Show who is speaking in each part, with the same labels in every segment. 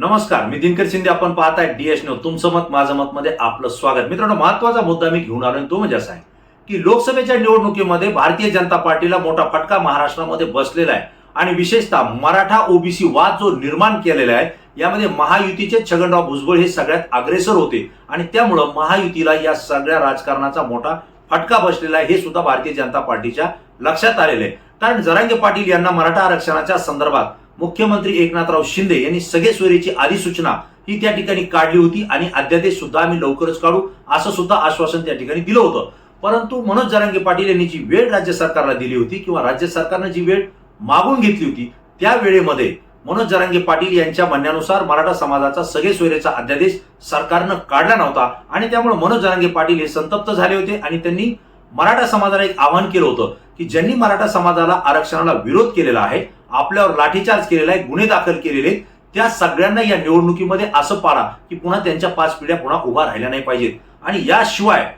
Speaker 1: नमस्कार मी दिनकर शिंदे. आपण पाहताय डीएस न्यूज तुमचं मत माझं मत मध्ये आपलं स्वागत. मित्रांनो महत्त्वाचा मुद्दा मी घेऊन आलो तो म्हणजे असा आहे की लोकसभेच्या निवडणुकीमध्ये भारतीय जनता पार्टीला मोठा फटका महाराष्ट्रामध्ये बसलेला आहे. आणि विशेषतः मराठा ओबीसी वाद जो निर्माण केलेला आहे यामध्ये महायुतीचे छगनराव भुजबळ हे सगळ्यात अग्रेसर होते. आणि त्यामुळं महायुतीला या सगळ्या राजकारणाचा मोठा फटका बसलेला आहे हे सुद्धा भारतीय जनता पार्टीच्या लक्षात आलेले आहे. कारण जरांगे पाटील यांना मराठा आरक्षणाच्या संदर्भात मुख्यमंत्री एकनाथराव शिंदे यांनी सगळे सोयरीची अधिसूचना ही त्या ठिकाणी काढली होती आणि अध्यादेश सुद्धा आम्ही लवकरच काढू असं सुद्धा आश्वासन त्या ठिकाणी दिलं होतं. परंतु मनोज जरांगे पाटील यांनी जी वेळ राज्य सरकारला दिली होती किंवा राज्य सरकारनं जी वेळ मागून घेतली होती त्या वेळेमध्ये मनोज जरांगे पाटील यांच्या म्हणण्यानुसार मराठा समाजाचा सगळे सोयरेचा अध्यादेश सरकारनं काढला नव्हता आणि त्यामुळे मनोज जरांगे पाटील हे संतप्त झाले होते आणि त्यांनी मराठा समाजाला एक आवाहन केलं होतं की ज्यांनी मराठा समाजाला आरक्षणाला विरोध केलेला आहे आपल्यावर लाठीचार्ज केलेला आहे गुन्हे दाखल केलेले आहेत, त्या सगळ्यांना या निवडणुकीमध्ये असं पाडा की पुन्हा त्यांच्या पाच पिढ्या पुन्हा उभा राहिल्या नाही पाहिजेत. आणि याशिवाय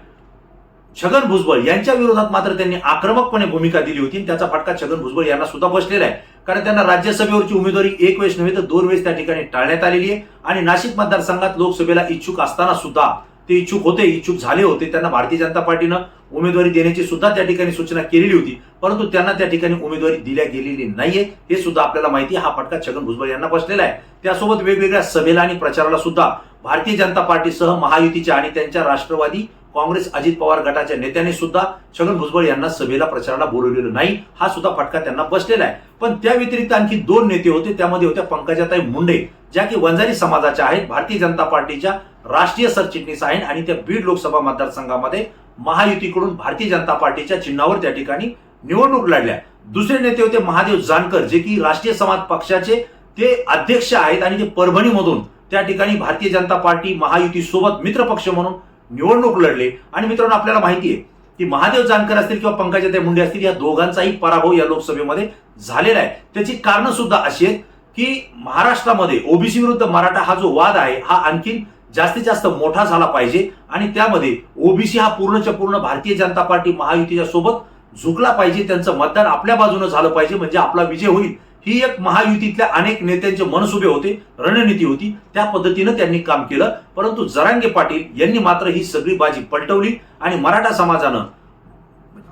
Speaker 1: छगन भुजबळ यांच्या विरोधात मात्र त्यांनी आक्रमकपणे भूमिका दिली होती त्याचा फटका छगन भुजबळ यांना सुद्धा बसलेला आहे. कारण त्यांना राज्यसभेवरची उमेदवारी एक वेळेस नव्हे तर दोन वेळेस त्या ठिकाणी टाळण्यात आलेली आहे. आणि नाशिक मतदारसंघात लोकसभेला इच्छुक असताना सुद्धा ते इच्छुक होते इच्छुक झाले होते त्यांना भारतीय जनता पार्टीनं. उमेदवारी देण्याची सुद्धा त्या ठिकाणी सूचना केलेली होती. परंतु त्यांना त्या ठिकाणी उमेदवारी दिल्या गेलेली नाहीये. हे सुद्धा आपल्याला माहिती हा फटका छगन भुजबळ यांना बसलेला आहे. त्यासोबत वेगवेगळ्या सभेला आणि प्रचाराला सुद्धा भारतीय जनता पार्टीसह महायुतीच्या आणि त्यांच्या राष्ट्रवादी काँग्रेस अजित पवार गटाच्या नेत्यांनी सुद्धा छगन भुजबळ यांना सभेला प्रचाराला बोलवलेलं नाही. हा सुद्धा फटका त्यांना बसलेला आहे. पण त्या व्यतिरिक्त आणखी दोन नेते होते. त्यामध्ये होत्या पंकजाताई मुंडे ज्या की वंजारी समाजाच्या आहेत. भारतीय जनता पार्टीच्या राष्ट्रीय सरचिटणीस आहेत आणि त्या बीड लोकसभा मतदारसंघामध्ये महायुतीकडून भारतीय जनता पार्टीच्या चिन्हावर त्या ठिकाणी निवडणूक लढल्या. दुसरे नेते होते महादेव जानकर जे की राष्ट्रीय समाज पक्षाचे ते अध्यक्ष आहेत आणि ते परभणीमधून त्या ठिकाणी भारतीय जनता पार्टी महायुती सोबत मित्रपक्ष म्हणून निवडणूक लढले. आणि मित्रांनो आपल्याला माहिती आहे की महादेव जानकर असतील किंवा पंकजाताई मुंडे असतील या दोघांचाही पराभव या लोकसभेमध्ये झालेला आहे. त्याची कारण सुद्धा अशी आहेत की महाराष्ट्रामध्ये ओबीसी विरुद्ध मराठा हा जो वाद आहे हा आणखीन जास्तीत जास्त मोठा झाला पाहिजे आणि त्यामध्ये ओबीसी हा पूर्णच्या पूर्ण भारतीय जनता पार्टी महायुतीच्या सोबत झुकला पाहिजे त्यांचं मतदान आपल्या बाजूने झालं पाहिजे म्हणजे आपला विजय होईल ही एक महायुतीतल्या अनेक नेत्यांचे मनसुबे होते रणनीती होती त्या पद्धतीनं त्यांनी काम केलं. परंतु जरांगे पाटील यांनी मात्र ही सगळी बाजी पलटवली आणि मराठा समाजानं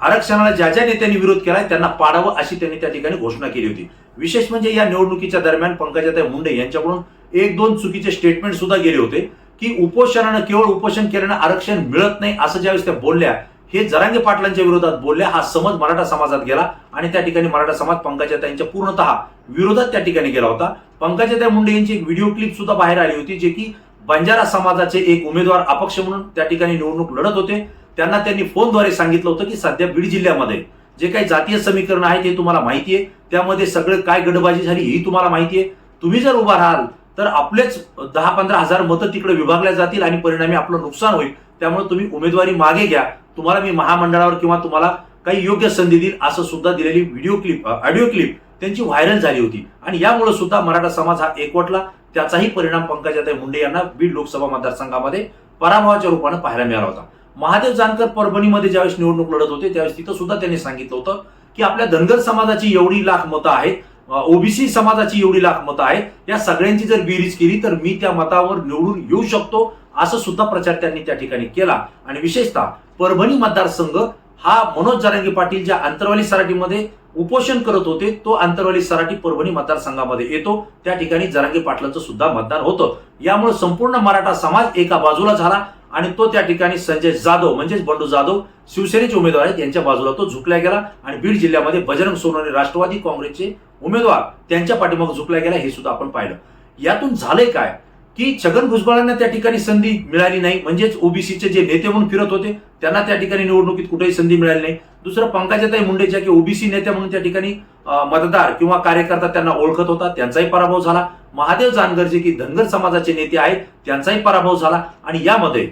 Speaker 1: आरक्षणाला ज्या ज्या नेत्यांनी विरोध केलाय त्यांना पाडावं अशी त्यांनी त्या ठिकाणी घोषणा केली होती. विशेष म्हणजे या निवडणुकीच्या दरम्यान पंकजाताई मुंडे यांच्याकडून एक दोन चुकीचे स्टेटमेंट सुद्धा गेले होते. की उपोषणानं केवळ उपोषण केल्यानं आरक्षण मिळत नाही असं ज्यावेळेस त्या बोलल्या हे जरांगे पाटलांच्या विरोधात बोलल्या हा समज मराठा समाजात गेला आणि त्या ठिकाणी मराठा समाज पंकजाताईंच्या पूर्णतः विरोधात त्या ठिकाणी गेला होता. पंकजाताई मुंडे यांची एक व्हिडिओ क्लिप सुद्धा बाहेर आली होती जे की बंजारा समाजाचे एक उमेदवार अपक्ष म्हणून त्या ठिकाणी निवडणूक लढत होते. त्यांना त्यांनी फोनद्वारे सांगितलं होतं की सध्या बीड जिल्ह्यामध्ये जे काही जातीय समीकरण आहे ते तुम्हाला माहिती आहे. त्यामध्ये सगळं काय गडबाजी झाली ही तुम्हाला माहिती आहे. तुम्ही जर उभा राहाल तर आपलेच दहा पंधरा हजार मतं तिकडे विभागल्या जातील आणि परिणामी आपलं नुकसान होईल. त्यामुळे तुम्ही उमेदवारी मागे घ्या. तुम्हाला मी महामंडळावर किंवा तुम्हाला काही योग्य संधी देईल असं सुद्धा दिलेली व्हिडिओ क्लिप ऑडिओ क्लिप त्यांची व्हायरल झाली होती. आणि यामुळे सुद्धा मराठा समाज हा एकवटला. त्याचाही परिणाम पंकजाताई मुंडे यांना बीड लोकसभा मतदारसंघामध्ये पराभवाच्या रूपानं पाहायला मिळाला होता. महादेव जानकर परभणीमध्ये ज्यावेळेस निवडणूक लढत होते त्यावेळेस तिथं सुद्धा त्यांनी सांगितलं होतं की आपल्या धनगर समाजाची एवढी लाख मतं आहेत ओबीसी समाजाची एवढी लाख मतं आहेत. या सगळ्यांची जर बेरीज केली तर मी त्या मतावर निवडून येऊ शकतो असं सुद्धा प्रचार त्यांनी त्या ठिकाणी केला. आणि विशेषतः परभणी मतदारसंघ हा मनोज जारंगी पाटील ज्या अंतरवाली सराटीमध्ये उपोषण करत होते तो आंतरवाली सराटी परभणी मतदारसंघामध्ये येतो. त्या ठिकाणी जरांगे पाटलांचं सुद्धा मतदान होतं. यामुळे संपूर्ण मराठा समाज एका बाजूला झाला आणि तो त्या ठिकाणी संजय जाधव म्हणजेच बंडू जाधव शिवसेनेचे उमेदवार आहेत यांच्या बाजूला तो झुकला गेला. आणि बीड जिल्ह्यामध्ये बजरंग सोनवणे राष्ट्रवादी काँग्रेसचे उमेदवार त्यांच्या पाठीमागे झुकला गेला हे सुद्धा आपण पाहिलं. यातून झालंय काय? की छगन भुजबळांना त्या ठिकाणी संधी मिळाली नाही. म्हणजेच ओबीसीचे जे नेते म्हणून फिरत होते त्यांना त्या ठिकाणी निवडणुकीत कुठेही संधी मिळाली नाही. दुसरं पंकजाताई मुंडे ज्या की ओबीसी नेत्या म्हणून त्या ठिकाणी मतदार किंवा कार्यकर्ता त्यांना ओळखत होता. त्यांचाही पराभव झाला. महादेव जानगर जे की धनगर समाजाचे नेते आहेत त्यांचाही पराभव झाला. आणि यामध्ये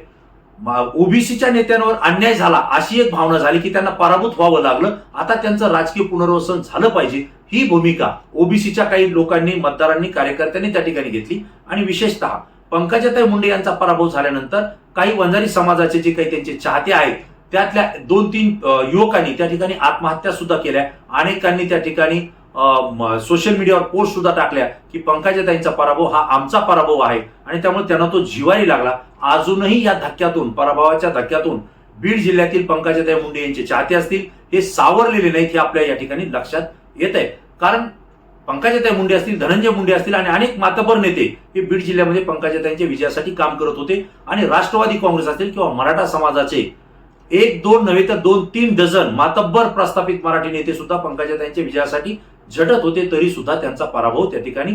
Speaker 1: ओबीसीच्या नेत्यांवर अन्याय झाला अशी एक भावना झाली की त्यांना पराभूत व्हावं लागलं. आता त्यांचं राजकीय पुनर्वसन झालं पाहिजे. ही भूमिका ओबीसीच्या काही लोकांनी मतदारांनी कार्यकर्त्यांनी त्या ठिकाणी घेतली. आणि विशेषतः पंकजाताई मुंडे यांचा पराभव झाल्यानंतर काही वंजारी समाजाचे जे काही त्यांचे चाहते आहेत त्यातल्या दोन तीन युवकांनी त्या ठिकाणी आत्महत्या सुद्धा केल्या. अनेकांनी त्या ठिकाणी सोशल मीडियावर पोस्ट सुद्धा टाकल्या की पंकजाताईंचा पराभव हा आमचा पराभव आहे. आणि त्यामुळे त्यांना तो जिवारी लागला. अजूनही या धक्क्यातून पराभवाच्या धक्क्यातून बीड जिल्ह्यातील पंकजाताई मुंडे यांचे चाहते असतील हे सावरलेले नाहीत हे आपल्या या ठिकाणी लक्षात येत आहे. कारण पंकजाताई मुंडे असतील धनंजय मुंडे असतील आणि अनेक मातबर नेते हे बीड जिल्ह्यामध्ये पंकजाताईंच्या विजयासाठी काम करत होते. आणि राष्ट्रवादी काँग्रेस असतील किंवा मराठा समाजाचे एक दोन नव्हे तर दोन तीन डझन मातब्बर प्रस्थापित मराठी नेते सुद्धा पंकजाताईंच्या विजयासाठी झटत होते तरी सुद्धा त्यांचा पराभव त्या ठिकाणी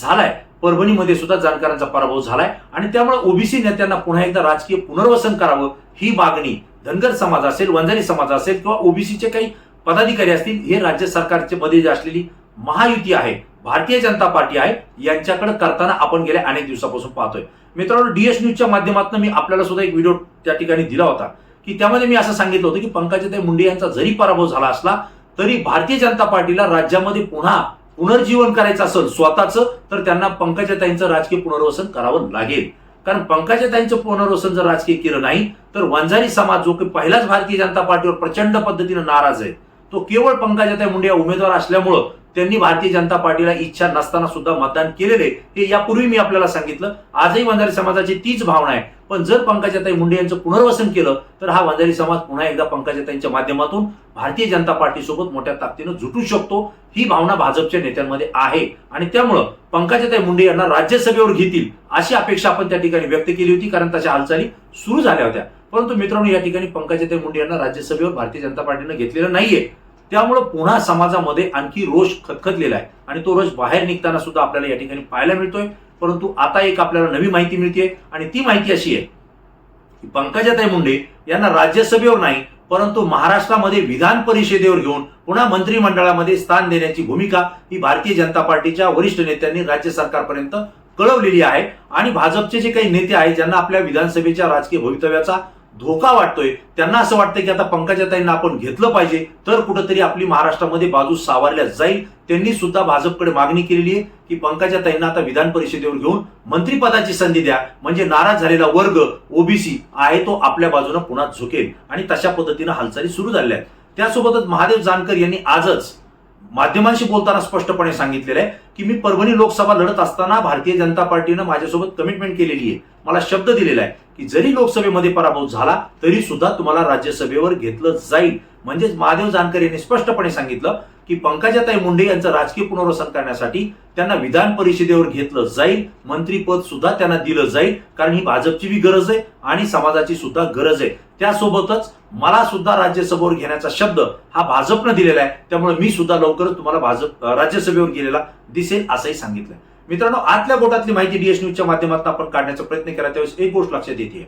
Speaker 1: झालाय. परभणीमध्ये सुद्धा जाणकारांचा पराभव झालाय. आणि त्यामुळे ओबीसी नेत्यांना पुन्हा एकदा राजकीय पुनर्वसन करावं ही मागणी धनगर समाज असेल वंजारी समाज असेल किंवा ओबीसीचे काही पदाधिकारी असतील हे राज्य सरकारचे मध्ये जी असलेली महायुती आहे भारतीय जनता पार्टी आहे यांच्याकडे करताना आपण गेल्या अनेक दिवसापासून पाहतोय. मित्रांनो डीएस न्यूजच्या माध्यमातून मी आपल्याला सुद्धा एक व्हिडिओ त्या ठिकाणी दिला होता की त्यामध्ये मी असं सांगितलं होतं की पंकजाताई मुंडे यांचा जरी पराभव झाला असला तरी भारतीय जनता पार्टीला राज्यामध्ये पुन्हा पुनर्जीवन करायचं असेल स्वतःचं तर त्यांना पंकजाताईंचं राजकीय पुनर्वसन करावं लागेल. कारण पंकजाताईंचं पुनर्वसन जर राजकीय केलं नाही तर वंजारी समाज जो की पहिलाच भारतीय जनता पार्टीवर प्रचंड पद्धतीनं नाराज आहे तो केवळ पंकजाताई मुंडे या उमेदवार असल्यामुळं त्यांनी भारतीय जनता पार्टीला इच्छा नसताना सुद्धा मतदान केलेले. हे यापूर्वी मी आपल्याला सांगितलं. आजही वंजारी समाजाची तीच भावना आहे. पण जर पंकजाताई मुंडे यांचं पुनर्वसन केलं तर हा वंजारी समाज पुन्हा एकदा पंकजाताईंच्या माध्यमातून भारतीय जनता पार्टीसोबत मोठ्या ताकदीनं जुटू शकतो ही भावना भाजपच्या नेत्यांमध्ये आहे. आणि त्यामुळं पंकजाताई मुंडे यांना राज्यसभेवर घेतील अशी अपेक्षा आपण त्या ठिकाणी व्यक्त केली होती कारण तशा हालचाली सुरू झाल्या होत्या. परंतु मित्रांनो या ठिकाणी पंकजाताई मुंडे यांना राज्यसभेवर भारतीय जनता पार्टीनं घेतलेलं नाहीये. त्यामुळं पुन्हा समाजामध्ये आणखी रोष खतखतलेला आहे. आणि तो रोष बाहेर निघताना सुद्धा आपल्याला या ठिकाणी पाहायला मिळतोय. परंतु आता एक आपल्याला नवी माहिती मिळते आणि ती माहिती अशी आहे की पंकजाताई मुंडे यांना राज्यसभेवर नाही परंतु महाराष्ट्रामध्ये विधान परिषदेवर घेऊन पुन्हा मंत्रिमंडळामध्ये स्थान देण्याची भूमिका ही भारतीय जनता पार्टीच्या वरिष्ठ नेत्यांनी राज्य सरकारपर्यंत कळवलेली आहे. आणि भाजपचे जे काही नेते आहेत ज्यांना आपल्या विधानसभेच्या राजकीय भवितव्याचा धोका वाटतोय. त्यांना असं वाटतं की आता पंकजाताईंना आपण घेतलं पाहिजे तर कुठंतरी आपली महाराष्ट्रामध्ये बाजू सावरल्या जाईल. त्यांनी सुद्धा भाजपकडे मागणी केलेली आहे की पंकजाताईंना आता विधान परिषदेवर घेऊन मंत्रिपदाची संधी द्या. म्हणजे नाराज झालेला वर्ग ओबीसी आहे तो आपल्या बाजूने पुन्हा झुकेल. आणि तशा पद्धतीनं हालचाली सुरू झाल्या आहेत. त्यासोबतच महादेव जानकर यांनी आजच माध्यमांशी बोलताना स्पष्टपणे सांगितलेलं आहे की मी परभणी लोकसभा लढत असताना भारतीय जनता पार्टीनं माझ्यासोबत कमिटमेंट केलेली आहे. मला शब्द दिलेला आहे की जरी लोकसभेमध्ये पराभव झाला तरी सुद्धा तुम्हाला राज्यसभेवर घेतलं जाईल. म्हणजेच महादेव जानकर यांनी स्पष्टपणे सांगितलं की पंकजाताई मुंडे यांचं राजकीय पुनर्वसन करण्यासाठी त्यांना विधान परिषदेवर घेतलं जाईल मंत्रीपद सुद्धा त्यांना दिलं जाईल कारण ही भाजपची बी गरज आहे आणि समाजाची सुद्धा गरज आहे. त्यासोबतच मला सुद्धा राज्यसभेवर घेण्याचा शब्द हा भाजपनं दिलेला आहे त्यामुळे मी सुद्धा लवकरच तुम्हाला भाजप राज्यसभेवर गेलेला दिसेल असंही सांगितलंय. मित्रांनो आतल्या गोटातली माहिती डीएस न्यूजच्या माध्यमातून आपण काढण्याचा प्रयत्न केला त्यावेळेस एक गोष्ट लक्षात येते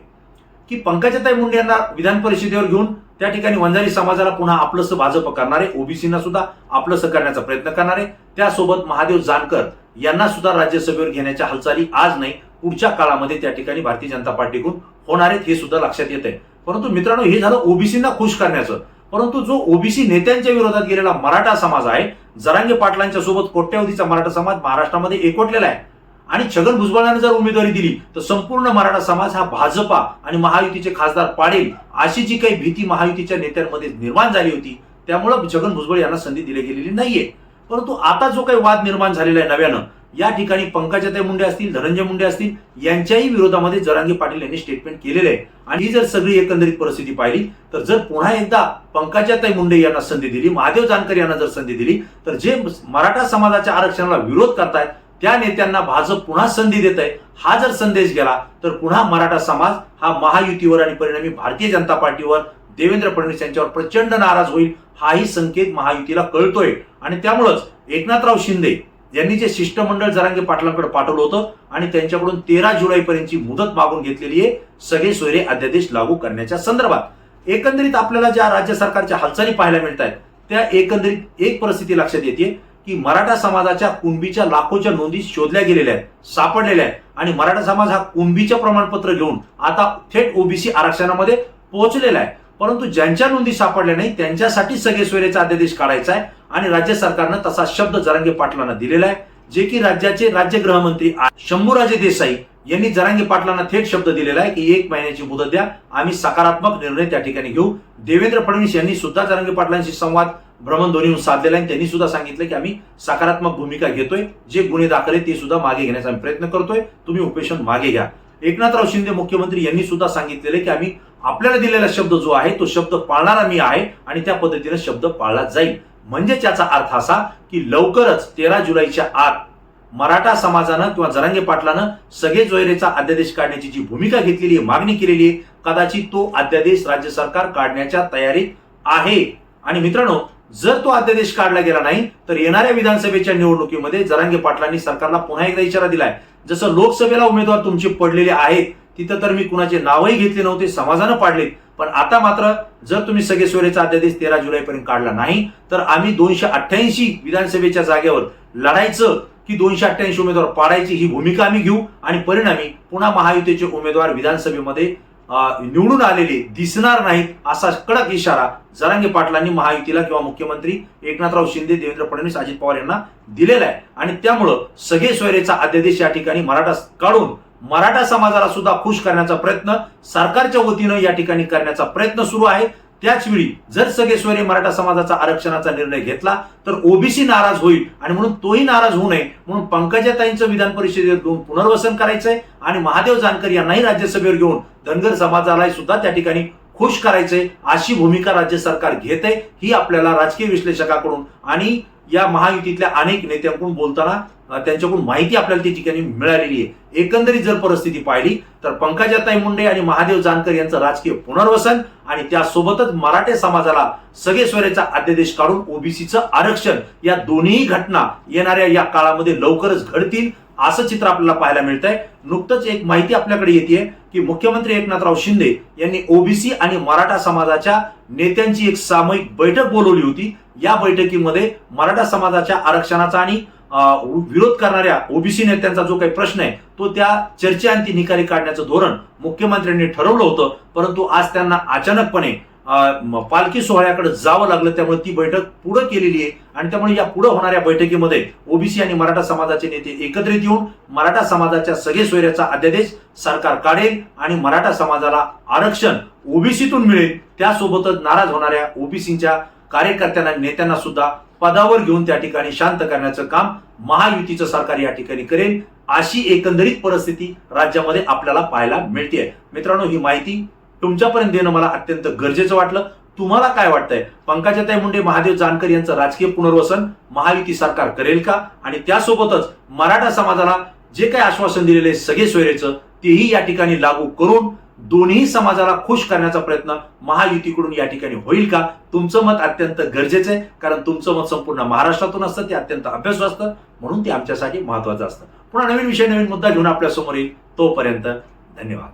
Speaker 1: की पंकजाताई मुंडे यांना विधान परिषदेवर घेऊन त्या ठिकाणी वंजारी समाजाला पुन्हा आपलंसं भाजप करणारे ओबीसीना सुद्धा आपलंसं करण्याचा प्रयत्न करणारे त्यासोबत महादेव जानकर यांना सुद्धा राज्यसभेवर घेण्याच्या हालचाली आज नाही पुढच्या काळामध्ये त्या ठिकाणी भारतीय जनता पार्टीकडून होणार आहेत हे सुद्धा लक्षात येत आहे परंतु मित्रांनो हे झालं ओबीसींना खुश करण्याचं. परंतु जो ओबीसी नेत्यांच्या विरोधात गेलेला मराठा समाज आहे जरांगे पाटलांच्या सोबत कोट्यावधीचा मराठा समाज महाराष्ट्रामध्ये एकवटलेला आहे. आणि छगन भुजबळांना जर उमेदवारी दिली तर संपूर्ण मराठा समाज हा भाजपा आणि महायुतीचे खासदार पाडेल अशी जी काही भीती महायुतीच्या नेत्यांमध्ये निर्माण झाली होती त्यामुळं छगन भुजबळ यांना संधी दिली गेलेली नाहीये. परंतु आता जो काही वाद निर्माण झालेला आहे नव्यानं या ठिकाणी पंकजाताई मुंडे असतील धनंजय मुंडे असतील यांच्याही विरोधामध्ये जरांगी पाटील यांनी स्टेटमेंट केलेले आहे. आणि ही जर सगळी एकंदरीत परिस्थिती पाहिली तर जर पुन्हा एकदा पंकजाताई मुंडे यांना संधी दिली महादेव जानकर यांना जर संधी दिली तर जे मराठा समाजाच्या आरक्षणाला विरोध करतायत त्या नेत्यांना भाजप पुन्हा संधी देत आहे हा जर संदेश गेला तर पुन्हा मराठा समाज हा महायुतीवर आणि परिणामी भारतीय जनता पार्टीवर देवेंद्र फडणवीस यांच्यावर प्रचंड नाराज होईल हाही संकेत महायुतीला कळतोय. आणि त्यामुळंच एकनाथराव शिंदे यांनी जे शिष्टमंडळ जरांगे पाटलांकडे पाठवलं होतं आणि त्यांच्याकडून तेरा जुलैपर्यंतची मुदत मागून घेतलेली आहे सगळे सोयरे अध्यादेश लागू करण्याच्या संदर्भात. एकंदरीत आपल्याला ज्या राज्य सरकारच्या हालचाली पाहायला मिळत आहेत त्या एकंदरीत एक परिस्थिती लक्षात येते की मराठा समाजाच्या कुणबीच्या लाखोच्या नोंदी शोधल्या गेलेल्या आहेत सापडलेल्या आहेत. आणि मराठा समाज हा कुणबीचं प्रमाणपत्र घेऊन आता थेट ओबीसी आरक्षणामध्ये पोहोचलेला आहे. परंतु ज्यांच्या नोंदी सापडल्या नाही त्यांच्यासाठी सगळे सोयरेचा अध्यादेश काढायचा आहे आणि राज्य सरकारनं तसा शब्द जरांगे पाटलांना दिलेला आहे जे की राज्याचे राज्य गृहमंत्री शंभूराजे देसाई यांनी जरांगे पाटलांना थेट शब्द दिलेला आहे की एक महिन्याची मुदत द्या आम्ही सकारात्मक निर्णय त्या ठिकाणी घेऊ. देवेंद्र फडणवीस यांनी सुद्धा जरांगे पाटलांशी संवाद भ्रमणध्वनीहून साधलेला आहे त्यांनी सुद्धा सांगितलं की आम्ही सकारात्मक भूमिका घेतोय. जे गुन्हे दाखल आहेत ते सुद्धा मागे घेण्याचा आम्ही प्रयत्न करतोय. तुम्ही उपेशन मागे घ्या. एकनाथराव शिंदे मुख्यमंत्री यांनी सुद्धा सांगितलेलं आहे की आम्ही आपल्याला दिलेला शब्द जो आहे तो शब्द पाळणारा मी आहे आणि त्या पद्धतीने शब्द पाळला जाईल. म्हणजे याचा अर्थ असा की लवकरच तेरा जुलैच्या आत मराठा समाजानं किंवा जरांगे पाटलानं सगळे जोयरेचा अध्यादेश काढण्याची जी भूमिका घेतलेली आहे मागणी केलेली आहे कदाचित तो अध्यादेश राज्य सरकार काढण्याच्या तयारीत आहे. आणि मित्रांनो जर तो अध्यादेश काढला गेला नाही तर येणाऱ्या विधानसभेच्या निवडणुकीमध्ये जरांगे पाटलांनी सरकारला पुन्हा एकदा इशारा दिलाय. जसं लोकसभेला उमेदवार तुमचे पडलेले आहेत तिथं तर मी कुणाचे नावही घेतले नव्हते समाजानं पाडले पण आता मात्र जर तुम्ही सगळे सोयरेचा अध्यादेश तेरा जुलैपर्यंत काढला नाही तर आम्ही दोनशे अठ्ठ्याऐंशी विधानसभेच्या जागेवर लढायचं की दोनशे अठ्ठ्याऐंशी उमेदवार पाडायची ही भूमिका आम्ही घेऊ आणि परिणामी पुन्हा महायुतीचे उमेदवार विधानसभेमध्ये निवडून आलेले दिसणार नाहीत असा कडक इशारा जरांगे पाटलांनी महायुतीला किंवा मुख्यमंत्री एकनाथराव शिंदे देवेंद्र फडणवीस अजित पवार यांना दिलेला आहे. आणि त्यामुळं सगळे सोयरेचा अध्यादेश या ठिकाणी मराठा काढून मराठा समाजाला सुद्धा खुश करण्याचा प्रयत्न सरकारच्या वतीनं या ठिकाणी करण्याचा प्रयत्न सुरू आहे. त्याचवेळी जर सगेश्वरी मराठा समाजाचा आरक्षणाचा निर्णय घेतला तर ओबीसी नाराज होईल आणि म्हणून तोही नाराज होऊ नये. म्हणून पंकजाताईंचं विधान परिषदेत घेऊन पुनर्वसन करायचंय आणि महादेव जानकर यांनाही राज्यसभेवर घेऊन धनगर समाजाला सुद्धा त्या ठिकाणी खुश करायचंय अशी भूमिका राज्य सरकार घेत आहे ही आपल्याला राजकीय विश्लेषकाकडून आणि या महायुतीतल्या अनेक नेत्यांकडून बोलताना त्यांच्याकडून माहिती आपल्याला त्या ठिकाणी मिळालेली आहे. एकंदरीत जर परिस्थिती पाहिली तर पंकजाताई मुंडे आणि महादेव जानकर यांचं राजकीय पुनर्वसन आणि त्यासोबतच मराठे समाजाला सगळे स्वरेचा अध्यादेश काढून ओबीसीचं आरक्षण या दोन्ही घटना येणाऱ्या या काळामध्ये लवकरच घडतील. असं चित्र आपल्याला पाहायला मिळत आहे नुकतंच एक माहिती आपल्याकडे येते की मुख्यमंत्री एकनाथराव शिंदे यांनी ओबीसी आणि मराठा समाजाच्या नेत्यांची एक सामूहिक बैठक बोलवली होती. या बैठकीमध्ये मराठा समाजाच्या आरक्षणाचा आणि अं, विरोध करणाऱ्या ओबीसी नेत्यांचा जो काही प्रश्न आहे तो त्या चर्चेअंती निकाली काढण्याचं धोरण मुख्यमंत्र्यांनी ठरवलं होतं. परंतु आज त्यांना अचानकपणे पालखी सोहळ्याकडे जावं लागलं त्यामुळे ती बैठक पुढे केलेली आहे. आणि त्यामुळे या पुढे होणाऱ्या बैठकीमध्ये ओबीसी आणि मराठा समाजाचे नेते एकत्रित येऊन मराठा समाजाच्या सगळे सोयऱ्याचा अध्यादेश सरकार काढेल आणि मराठा समाजाला आरक्षण ओबीसीतून मिळेल. त्यासोबतच नाराज होणाऱ्या ओबीसीच्या कार्यकर्त्यांना नेत्यांना सुद्धा पदावर घेऊन त्या ठिकाणी शांत करण्याचं काम महायुतीचं सरकार या ठिकाणी करेल. अशी एकंदरीत परिस्थिती राज्यामध्ये आपल्याला पाहायला मिळते मित्रांनो ही माहिती तुमच्यापर्यंत देणं मला अत्यंत गरजेचं वाटलं. तुम्हाला काय वाटतंय? पंकजाताई मुंडे महादेव जानकर यांचं राजकीय पुनर्वसन महायुती सरकार करेल का? आणि त्यासोबतच मराठा समाजाला जे काही आश्वासन दिलेले सगळे सोयरेचं तेही या ठिकाणी लागू करून दोन्ही समाजाला खुश करण्याचा प्रयत्न महायुतीकडून या ठिकाणी होईल का? तुमचं मत अत्यंत गरजेचं आहे कारण तुमचं मत संपूर्ण महाराष्ट्रातून असतं ते अत्यंत अभ्यास असतं म्हणून ते आमच्यासाठी महत्वाचं असतं. पुन्हा नवीन विषय नवीन मुद्दा घेऊन आपल्यासमोर येईल तोपर्यंत धन्यवाद.